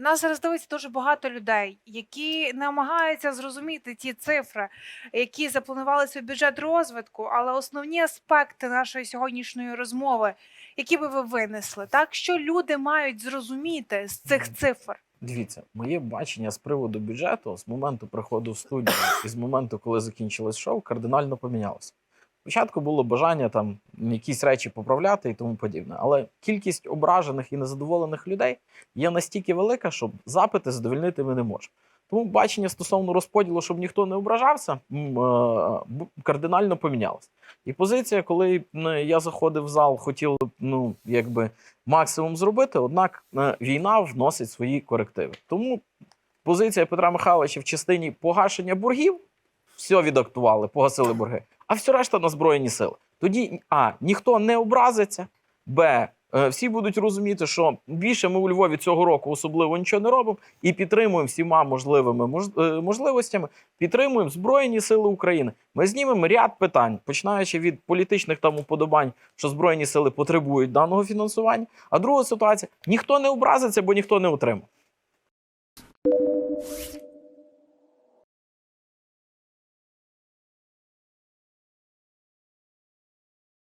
Нас зараз дивиться дуже багато людей, які намагаються зрозуміти ті цифри, які запланувалися в бюджет розвитку, але основні аспекти нашої сьогоднішньої розмови, які би ви винесли, так що люди мають зрозуміти з цих цифр. Дивіться, моє бачення з приводу бюджету з моменту приходу в студію і з моменту, коли закінчилось шоу, кардинально помінялося. Спочатку було бажання там якісь речі поправляти і тому подібне, але кількість ображених і незадоволених людей є настільки велика, що запити задовольнити ми не можемо. Тому бачення стосовно розподілу, щоб ніхто не ображався, е, кардинально помінялося. І позиція, коли я заходив в зал, хотів ну якби максимум зробити, однак е, війна вносить свої корективи. Тому позиція Петра Михайловича в частині погашення боргів все відактували, погасили борги, а все решта на збройні сили. Тоді а ніхто не образиться, б. е, Всі будуть розуміти, що більше ми у Львові цього року особливо нічого не робимо і підтримуємо всіма можливими е, можливостями, підтримуємо Збройні Сили України. Ми знімемо ряд питань, починаючи від політичних там уподобань, що Збройні сили потребують даного фінансування. А друга ситуація: ніхто не образиться, бо ніхто не отримав.